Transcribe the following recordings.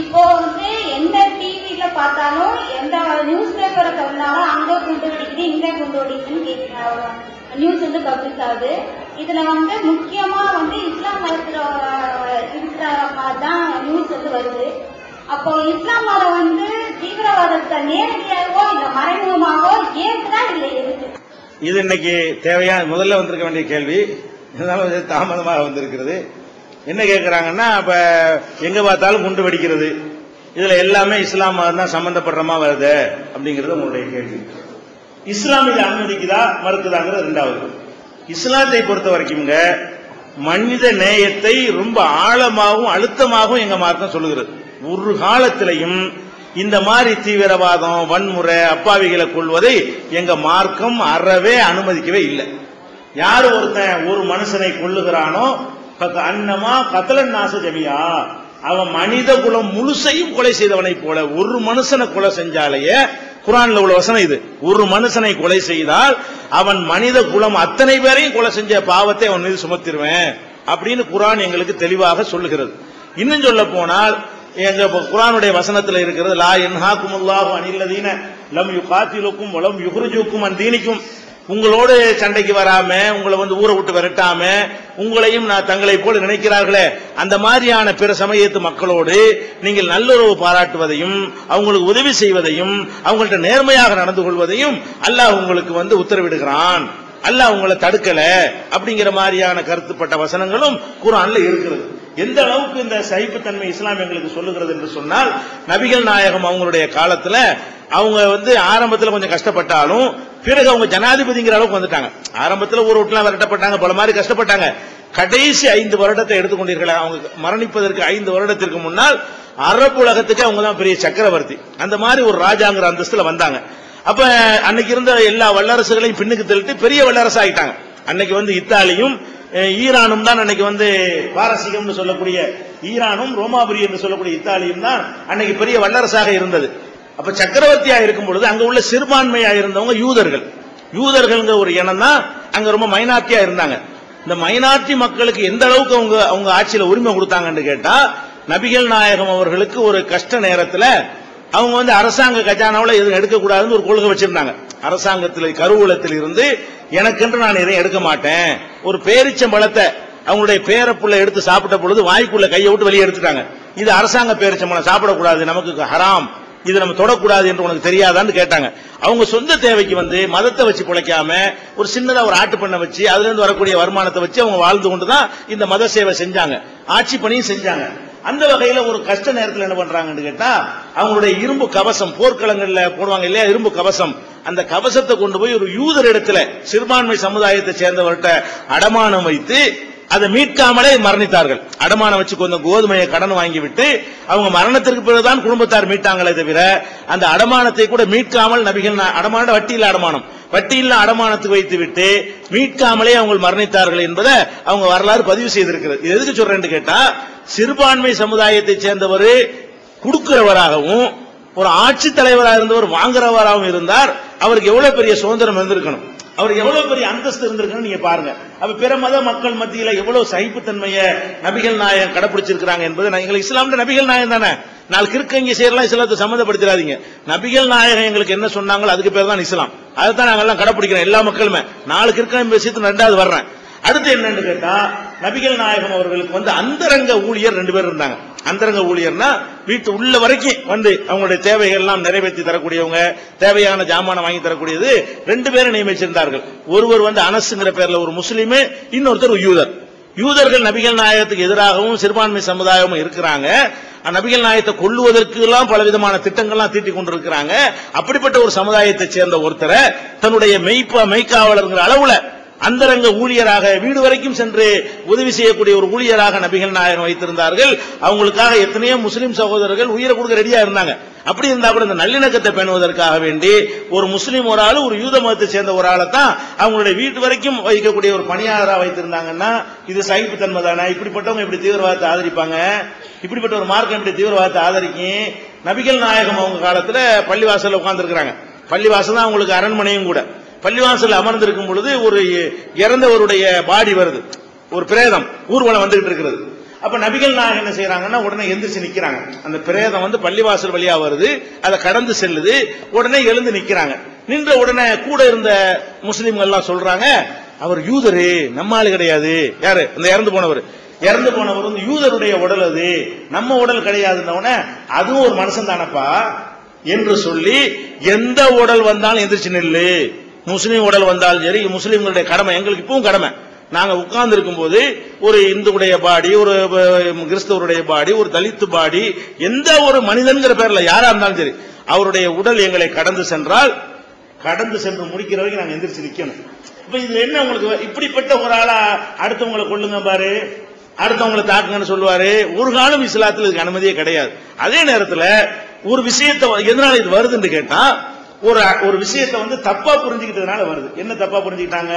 இப்போ வந்து எந்த டிவியில பார்த்தாலும் எந்த நியூஸ் பேப்பரை திறந்தாலும் அங்க குண்டு வெடிக்குது இங்க குண்டு வெடிக்குதுன்னு கேட்கிறாங்க நியூஸ் வந்து பப்ளிக் ஆகுது இதுல வந்து முக்கியமா வந்து இஸ்லாம் மதத்துல இருக்கிற மாதிரி தான் நியூஸ் வந்து வருது. அப்போ இஸ்லாம் மதம் வந்து தீவிரவாதத்தை நேரடியாகவோ இல்ல மறைமுகமாகவோ ஏற்குதா இல்லை இருக்கு இது இன்னைக்கு தேவையான முதல்ல வந்திருக்க வேண்டிய கேள்வி. இருந்தாலும் தாமதமாக வந்திருக்கிறது. என்ன கேட்கறாங்கன்னா அப்ப எங்க பார்த்தாலும் குண்டு வெடிக்கிறது. இதுல எல்லாமே இஸ்லாம் மதம் தான் சம்பந்தப்படுறமா வருது அப்படிங்கிறது உங்களுடைய கேள்வி. இஸ்லாம் இதை அனுமதிக்குதா மறுக்குதாங்கிறது ரெண்டாவது இஸ்லாத்தை பொறுத்த வரைக்கும்ங்க மனித நேயத்தை ரொம்ப ஆழமாகவும் அழுத்தமாகவும் எங்க மார்க்கம் சொல்லுகிறது. ஒரு காலத்திலையும் இந்த மாதிரி தீவிரவாதம் வன்முறை அப்பாவிகளை கொள்வதை எங்க மார்க்கம் அறவே அனுமதிக்கவே இல்லை. யார் ஒருத்தன் ஒரு மனுஷனை கொள்ளுகிறானோ அன்னமா கத்தலன் நாச ஜமியா. அவன் மனித குலம் முழுசையும் கொலை செய்தவனை போல ஒரு மனுஷனை கொலை செஞ்சாலேயே குரான்ல உள்ள வசனம் இது. ஒரு மனுஷனை கொலை செய்தால் அவன் மனித குலம் அத்தனை பேரையும் கொலை செஞ்ச பாவத்தை அவன் மீது சுமத்திருவேன் அப்படின்னு குரான் எங்களுக்கு தெளிவாக சொல்லுகிறது. இன்னும் சொல்ல போனால் எங்க குரானுடைய வசனத்தில் இருக்கிறது லா என்ஹாக்குமுல்லாஹு அனில்லதீன லம் யுகாத்திலுக்கும் வலம் யுஹ்ருஜுக்கும் அன் தீனிக்கும் உங்களோடு சண்டைக்கு வராம உங்களை வந்து ஊரை விட்டு விரட்டாம உங்களையும் நான் தங்களை போல நினைக்கிறார்களே அந்த மாதிரியான பிற சமயத்து மக்களோடு நீங்கள் நல்லுறவு பாராட்டுவதையும் அவங்களுக்கு உதவி செய்வதையும் அவங்கள்ட்ட நேர்மையாக நடந்து கொள்வதையும் அல்லாஹ் உங்களுக்கு வந்து உத்தரவிடுகிறான். அல்லாஹ் உங்களை தடுக்கல அப்படிங்கிற மாதிரியான கருத்துப்பட்ட வசனங்களும் குரான்ல இருக்கிறது. எந்த அளவுக்கு இந்த சகிப்புத்தன்மை இஸ்லாம் எங்களுக்கு சொல்லுகிறது என்று சொன்னால் நபிகள் நாயகம் அவங்களுடைய காலத்துல அவங்க வந்து ஆரம்பத்தில் கொஞ்சம் கஷ்டப்பட்டாலும் பிறகு அவங்க ஜனாதிபதிங்கிற அளவுக்கு வந்துட்டாங்க. ஆரம்பத்துல ஒரு விட்டுலாம் விரட்டப்பட்டாங்க பல மாதிரி கஷ்டப்பட்டாங்க. கடைசி ஐந்து வருடத்தை எடுத்துக்கொண்டீர்கள்? அவங்க மரணிப்பதற்கு ஐந்து வருடத்திற்கு முன்னால் அரபு உலகத்துக்கு அவங்க தான் பெரிய சக்கரவர்த்தி. அந்த மாதிரி ஒரு ராஜாங்கிற அந்தஸ்துல வந்தாங்க. அப்ப அன்னைக்கு இருந்த எல்லா வல்லரசுகளையும் பின்னுக்கு தள்ளிட்டு பெரிய வல்லரசு ஆகிட்டாங்க அன்னைக்கு வந்து இத்தாலியும் ஈரானும் தான் அன்னைக்கு வந்து பாரசீகம்னு சொல்லக்கூடிய ஈரானும் ரோமாபுரி என்று சொல்லக்கூடிய இத்தாலியும் தான் அன்னைக்கு பெரிய வல்லரசாக இருந்தது. அப்ப சக்கரவர்த்தியா இருக்கும் பொழுது அங்க உள்ள சிறுபான்மையா இருந்தவங்க யூதர்கள். யூதர்கள்ங்கிற ஒரு இனம் தான் அங்க ரொம்ப மைனாரிட்டியா இருந்தாங்க. இந்த மைனாரிட்டி மக்களுக்கு எந்த அளவுக்கு அவங்க அவங்க ஆட்சியில உரிமை கொடுத்தாங்கன்னு கேட்டா நபிகள் நாயகம் அவர்களுக்கு ஒரு கஷ்ட நேரத்தில் அவங்க வந்து அரசாங்க கஜானாவில் எதுவும் எடுக்கக்கூடாதுன்னு ஒரு கொள்கை வச்சிருந்தாங்க. அரசாங்கத்தில் கருவூலத்தில் இருந்து எனக்கென்று நான் எதையும் எடுக்க மாட்டேன். ஒரு பேரிச்சம்பழத்தை அவங்களுடைய பேரப்புள்ள எடுத்து சாப்பிட்ட பொழுது வாய்க்குள்ள கையை விட்டு வெளியே எடுத்துட்டாங்க. இது அரசாங்க பேரிச்சம்பழம் சாப்பிடக்கூடாது நமக்கு ஹராம். இது நம்ம தொடக்கூடாது என்று உனக்கு தெரியாதான்னு கேட்டாங்க. அவங்க சொந்த தேவைக்கு வந்து மதத்தை வச்சு பிழைக்காம ஒரு சின்னதா ஒரு ஆட்டு பண்ண வச்சு அதுல இருந்து வரக்கூடிய வருமானத்தை வச்சு அவங்க வாழ்ந்து கொண்டு தான் இந்த மத சேவை செஞ்சாங்க. ஆட்சி பணியும் செஞ்சாங்க. அந்த வகையில ஒரு கஷ்ட நேரத்தில் என்ன பண்றாங்கன்னு கேட்டா அவங்களுடைய இரும்பு கவசம் போர்க்களங்கள்ல போடுவாங்க இல்லையா இரும்பு கவசம். அந்த கவசத்தை கொண்டு போய் ஒரு யூதர் இடத்துல சிறுபான்மை சமுதாயத்தை சேர்ந்தவர்கிட்ட அடமானம் வைத்து அதை மீட்காமலே மரணித்தார்கள். அடமானம் வச்சு கொஞ்சம் கோதுமையை கடன் வாங்கிவிட்டு அவங்க மரணத்திற்கு பிறகுதான் குடும்பத்தார் மீட்டாங்களே தவிர அந்த அடமானத்தை கூட மீட்காமல் நபிகள் நா- அடமான வட்டியில் அடமானம். வட்டியில் அடமானத்துக்கு வைத்து விட்டு மீட்காமலே அவங்க மரணித்தார்கள் என்பதை அவங்க வரலாறு பதிவு செய்திருக்கிறது. இது எதுக்கு சொல்றேன்னு கேட்டா சிறுபான்மை சமுதாயத்தை சேர்ந்தவர் கொடுக்கிறவராகவும் ஒரு ஆட்சி தலைவராக இருந்தவர் வாங்குறவராகவும் இருந்தார். அவருக்கு எவ்வளவு பெரிய சுதந்திரம் இருந்திருக்கணும். அவர் எவ்வளவு பெரிய அந்தஸ்து இருந்திருக்குன்னு நீங்க பாருங்க. அப்ப பிற மத மக்கள் மத்தியில எவ்வளவு சகிப்புத்தன்மையை நபிகள் நாயகம் கடைபிடிச்சிருக்கிறாங்க என்பது நான் எங்களுக்கு இஸ்லாம்ல நபிகள் நாயகம் தானே. நாலு கிறுக்கங்க செய்யலாம் இஸ்லாத்தை சம்மந்தப்படுத்திடாதீங்க. நபிகள் நாயகம் எங்களுக்கு என்ன சொன்னாங்களோ அதுக்கு பேர் தான் இஸ்லாம். அதுதான் நாங்க எல்லாம் கடைபிடிக்கிறோம் எல்லா மக்களுமே. நாலு கிறுக்கம் விஷயத்துல ரெண்டாவது வர்றேன். அடுத்து என்னன்னு கேட்டா நபிகள் நாயகம் அவர்களுக்கு வந்து அந்தரங்க ஊழியர் ரெண்டு பேர் இருந்தாங்க. அந்தரங்க ஊழியர்னா வீட்டு உள்ள வரைக்கும் வந்து அவங்களுடைய தேவைகள் எல்லாம் நிறைவேற்றி தரக்கூடியவங்க தேவையான ஜாமானை வாங்கி தரக்கூடியது ரெண்டு பேரும் நியமிச்சிருந்தார்கள். ஒருவர் வந்து அனசுங்கிற பேர்ல ஒரு முஸ்லீமு இன்னொருத்தர் யூதர். யூதர்கள் நபிகள் நாயகத்துக்கு எதிராகவும் சிறுபான்மை சமுதாயமும் இருக்கிறாங்க. நபிகள் நாயகத்தை கொள்ளுவதற்கு எல்லாம் பல விதமான திட்டங்கள்லாம் தீட்டி கொண்டிருக்கிறாங்க. அப்படிப்பட்ட ஒரு சமுதாயத்தை சேர்ந்த ஒருத்தரை தன்னுடைய மெய்ப்பா மெய்க்காவலர்கிற அளவுல அந்தரங்க ஊழியராக வீடு வரைக்கும் சென்று உதவி செய்யக்கூடிய ஒரு ஊழியராக நபிகள் நாயகம் வைத்திருந்தார்கள். அவங்களுக்காக எத்தனையோ முஸ்லீம் சகோதரர்கள் உயிரை கொடுக்க ரெடியா இருந்தாங்க. அப்படி இருந்தா கூட இந்த நல்லிணக்கத்தை பேணுவதற்காக வேண்டி ஒரு முஸ்லீம் ஒரு ஆளு ஒரு யூத மதத்தை சேர்ந்த ஒரு ஆளை தான் அவங்களுடைய வீட்டு வரைக்கும் வைக்கக்கூடிய ஒரு பணியாளராக வைத்திருந்தாங்கன்னா இது சகிப்புத்தன்மை தானே? இப்படிப்பட்டவங்க இப்படி தீவிரவாதத்தை ஆதரிப்பாங்க? இப்படிப்பட்ட ஒரு மார்க்கம் இப்படி தீவிரவாதத்தை ஆதரிக்கும் நபிகள் நாயகம் அவங்க காலத்துல பள்ளிவாசல்ல உட்கார்ந்துருக்காங்க பள்ளிவாசல் தான் அவங்களுக்கு அரண்மனையும் கூட. பள்ளிவாசல் அமர்ந்திருக்கும் பொழுது ஒரு இறந்தவருடைய பாடி வருது. ஒரு பிரேதம் ஊர்வலம் வந்துகிட்டு இருக்கிறது. அப்ப நபிகள் நாயகம் என்ன செய்யறாங்கன்னா உடனே எந்திரிச்சு நிக்கிறாங்க. அந்த பிரேதம் வந்து பள்ளிவாசல் வழியா வருது அதை கடந்து செல்லுது உடனே எழுந்து நிக்கிறாங்க. நின்ற உடனே கூட இருந்த முஸ்லீம்கள்லாம் எல்லாம் சொல்றாங்க அவர் யூதரு நம்ம ஆளு கிடையாது. யாரு? அந்த இறந்து போனவர். இறந்து போனவர் வந்து யூதருடைய உடல் அது. நம்ம உடல் கிடையாதுன்னவன அதுவும் ஒரு மனுஷன் தானப்பா என்று சொல்லி எந்த உடல் வந்தாலும் எந்திரிச்சு நில்லு. முஸ்லீம் உடல் வந்தாலும் சரி முஸ்லீம்களுடைய கடமை எங்களுக்கு இப்பவும் கடமை. நாங்க உட்கார்ந்து இருக்கும்போது ஒரு இந்துடைய பாடி ஒரு கிறிஸ்தவருடைய பாடி ஒரு தலித்து பாடி எந்த ஒரு மனிதன்கிற பேர்ல யாரா இருந்தாலும் சரி அவருடைய உடல் எங்களை கடந்து சென்றால் கடந்து சென்று முடிக்கிற வரைக்கும் நாங்க எந்திரிச்சு நிக்கணும். இப்ப இது என்ன உங்களுக்கு இப்படிப்பட்ட ஒரு ஆளா அடுத்தவங்களை கொள்ளுங்க பாரு அடுத்தவங்களை தாக்குங்கன்னு சொல்லுவாரு. ஒரு காலம் இஸ்லாத்தில் இதுக்கு அனுமதியே கிடையாது. அதே நேரத்தில் ஒரு விஷயத்தை எதனால இது வருதுன்னு கேட்டா ஒரு ஒரு விஷயத்தை வந்து தப்பா புரிஞ்சுக்கிட்டதுனால வருது. என்ன தப்பா புரிஞ்சுக்கிட்டாங்க?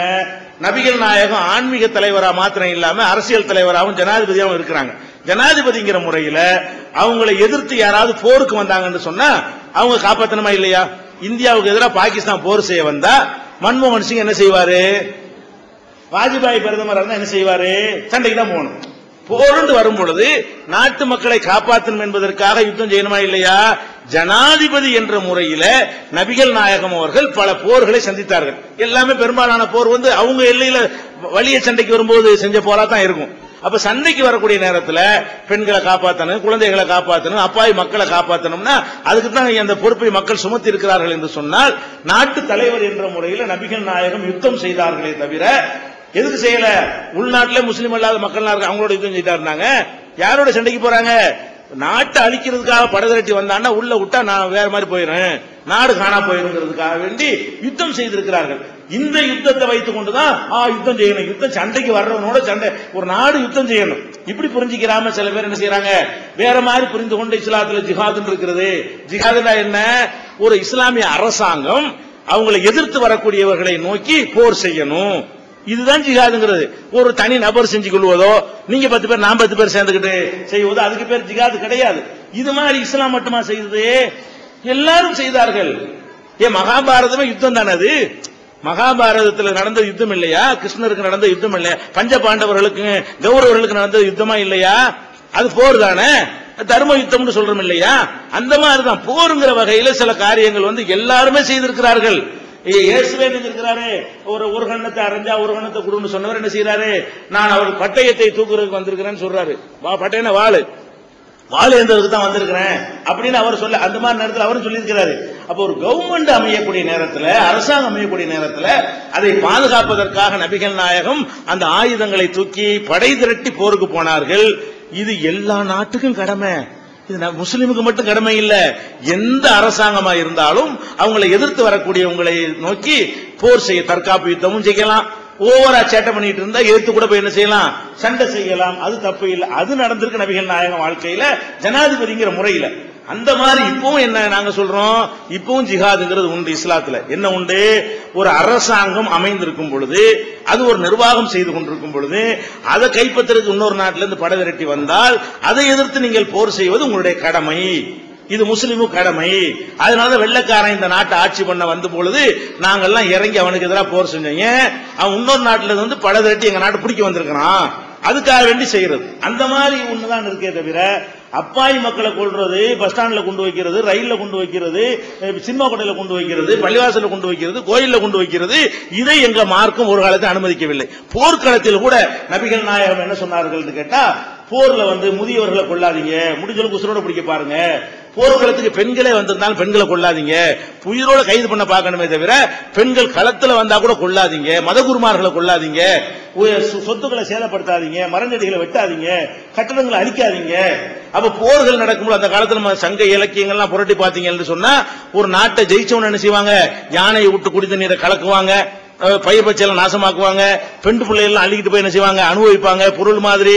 நபிகள் நாயகம் ஆன்மீக தலைவரா மாத்திரம் இல்லாம அரசியல் தலைவராகவும் ஜனாதிபதியாகவும் இருக்கிறாங்க. ஜனாதிபதிங்கிற முறையில அவங்களை எதிர்த்து யாராவது போருக்கு வந்தாங்கன்னு சொன்னா அவங்க காப்பாத்தணுமா இல்லையா? இந்தியாவுக்கு எதிராக பாகிஸ்தான் போர் செய்ய வந்தா மன்மோகன் சிங் என்ன செய்வாரு? வாஜ்பாய் பிரதமர் என்ன செய்வாரு? சண்டைக்கு தான் போகணும். போர்ந்து வரும் பொழுது நாட்டு மக்களை காப்பாற்றணும் என்பதற்காக யுத்தம் செய்யணுமா இல்லையா? ஜனாதிபதி என்ற முறையில நபிகள் நாயகம் அவர்கள் பல போர்களை சந்தித்தார்கள். எல்லாமே பெரும்பாலான போர் வந்து அவங்க எல்லையில வலிய சண்டைக்கு வரும்போது செஞ்ச போரா தான் இருக்கும். அப்ப சண்டைக்கு வரக்கூடிய நேரத்துல பெண்களை காப்பாற்றணும் குழந்தைகளை காப்பாற்றணும் அப்பாவி மக்களை காப்பாற்றணும்னா அதுக்கு தான் அந்த பொறுப்பை மக்கள் சுமத்தி இருக்கிறார்கள் என்று சொன்னால் நாட்டு தலைவர் என்ற முறையில் நபிகள் நாயகம் யுத்தம் செய்தார்களே தவிர எதுக்கு செய்யல? உள்நாட்டிலே முஸ்லீம் அல்லாத மக்கள் அவங்களோட யுத்தம் செய்தா இருந்தாங்க யாரோட சண்டைக்கு போறாங்க? நாட்டை அழிக்கிறதுக்காக படதிரட்டி வந்தான்னா உள்ள விட்டா நான் வேற மாதிரி போயிடுறேன். நாடு காணா போயிருங்கிறதுக்காக வேண்டி யுத்தம் செய்திருக்கிறார்கள். இந்த யுத்தத்தை வைத்துக் கொண்டுதான் ஆ யுத்தம் செய்யணும். யுத்தம் சண்டைக்கு வர்றவனோட சண்டை. ஒரு நாடு யுத்தம் செய்யணும். இப்படி புரிஞ்சுக்கிறாம சில பேர் என்ன செய்யறாங்க? வேற மாதிரி புரிந்து கொண்டு இஸ்லாத்துல ஜிஹாதுன்னு இருக்கிறது. ஜிஹாதுனா என்ன? ஒரு இஸ்லாமிய அரசாங்கம் அவங்களை எதிர்த்து வரக்கூடியவர்களை நோக்கி போர் செய்யணும். இதுதான் ஜிகாதுங்கிறது ஒரு தனி நபர் செஞ்சு கொள்வதோ நீங்க பத்து பேர் நான் பத்து பேர் சேர்ந்துக்கிட்டு செய்வதோ அதுக்கு பேர் ஜிகாது கிடையாது. இது மாதிரி இஸ்லாம் மட்டுமா செய்தது? எல்லாரும் செய்தார்கள். ஏன் மகாபாரதமே யுத்தம் தானே அது? மகாபாரதத்தில் நடந்த யுத்தம் இல்லையா? கிருஷ்ணருக்கு நடந்த யுத்தம் இல்லையா? பஞ்ச பாண்டவர்களுக்கு கௌரவர்களுக்கு நடந்த யுத்தமா இல்லையா? அது போர் தானே? தர்ம யுத்தம்னு சொல்றோம் இல்லையா? அந்த மாதிரி தான் போருங்கிற வகையில சில காரியங்கள் வந்து எல்லாருமே செய்திருக்கிறார்கள். இயேசுவே செஞ்சிருக்கிறாரு ஒரு ஒரு கண்ணத்தை அரைஞ்சா ஒரு கண்ணத்தை கொடுன்னு சொன்னவர் என்ன செய்யறாரு நான் அவர் பட்டயத்தை தூக்குறதுக்கு வந்திருக்கிறேன்னு சொல்றாரு. வா பட்டயம்னா வாழு வாழ ஏந்ததுக்கு தான் வந்திருக்கிறேன் அப்படின்னு அவர் சொல்ல அந்த மாதிரி நேரத்தில் அவரும் சொல்லியிருக்கிறாரு. அப்போ ஒரு கவர்மெண்ட் அமையக்கூடிய நேரத்தில் அரசாங்கம் அமையக்கூடிய நேரத்தில் அதை பாதுகாப்பதற்காக நபிகள் நாயகம் அந்த ஆயுதங்களை தூக்கி படை திரட்டி போருக்கு போனார்கள். இது எல்லா நாட்டுக்கும் கடமை. இது முஸ்லீமுக்கு மட்டும் கடமை இல்லை. எந்த அரசாங்கமா இருந்தாலும் அவங்களை எதிர்த்து வரக்கூடியவங்களை நோக்கி போர் செய்ய தற்காப்பு யுத்தமும் செய்யலாம். ஓவரா சேட்டை பண்ணிட்டு இருந்தா எதிர்த்து கூட போய் என்ன செய்யலாம்? சண்டை செய்யலாம். அது தப்பு இல்லை. அது நடந்திருக்கு நபிகள் நாயகம் வாழ்க்கையில ஜனாதிபதிங்கிற முறையில. அந்த மாதிரி இப்பவும் என்ன நாங்க சொல்றோம்? இப்பவும் ஜிஹாதுங்கிறது உண்டு இஸ்லாத்துல. என்ன உண்டு? ஒரு அரசாங்கம் அமைந்திருக்கும் பொழுது அது ஒரு நிர்வாகம் செய்து கொண்டிருக்கும் பொழுது அதை கைப்பற்றுறதுக்கு இன்னொரு நாட்டில இருந்து படை விரட்டி வந்தால் அதை எதிர்த்து நீங்கள் போர் செய்வது உங்களுடைய கடமை. இது முஸ்லீமும் கடமை. அதனால வெள்ளக்காரன் இந்த நாட்டை ஆட்சி பண்ண வந்த பொழுது நாங்கெல்லாம் இறங்கி அவனுக்கு எதிராக போர் செஞ்சோம். அவன் இன்னொரு நாட்டில இருந்து வந்து படை திரட்டி எங்க நாட்டை பிடிக்க வந்திருக்கிறான். அதுக்காக வேண்டி செய்யறது. அந்த மாதிரி ஒண்ணுதான் இருக்கே தவிர அப்பாவி மக்களை கொள்றது பஸ் ஸ்டாண்ட்ல கொண்டு வைக்கிறது ரயில்ல கொண்டு வைக்கிறது சினிமா கொட்டையில கொண்டு வைக்கிறது பள்ளிவாசல கொண்டு வைக்கிறது கோயில்ல கொண்டு வைக்கிறது இதை எங்க மார்க்கம் ஒரு காலத்தை அனுமதிக்கவில்லை. போர்க்களத்தில் கூட நபிகள் நாயகம் என்ன சொன்னார்கள் கேட்டா போர்ல வந்து முதியவர்களை கொள்ளாதீங்க முடிஞ்சளவுக்கு உசுரோட பிடிக்க பாருங்க. போர்க்களத்துக்கு பெண்களே வந்திருந்தாலும் பெண்களை கொள்ளாதீங்க உயிரோட கைது பண்ண பார்க்கணுமே தவிர பெண்கள் களத்துல வந்தா கூட கொள்ளாதீங்க மதகுருமார்களை கொள்ளாதீங்க சொத்துக்களை சேதப்படுத்தாதீங்க. மரஞ்செடிகளை வெட்டாதீங்க. கட்டடங்களை அழிக்காதீங்க. அப்ப போர்கள் நடக்கும்போது அந்த காலத்துல நம்ம சங்க இலக்கியங்கள்லாம் புரட்டி பாத்தீங்கன்னு சொன்னா ஒரு நாட்டை ஜெயிச்சவன் என்ன செய்வாங்க? யானையை விட்டு குடித்த நீரை கலக்குவாங்க. பைய பயிர் பச்சையெல்லாம் நாசமாக்குவாங்க. பெண்டு பிள்ளைகள்லாம் அள்ளிக்கிட்டு போய் என்ன செய்வாங்க? அனுபவிப்பாங்க. பொருள் மாதிரி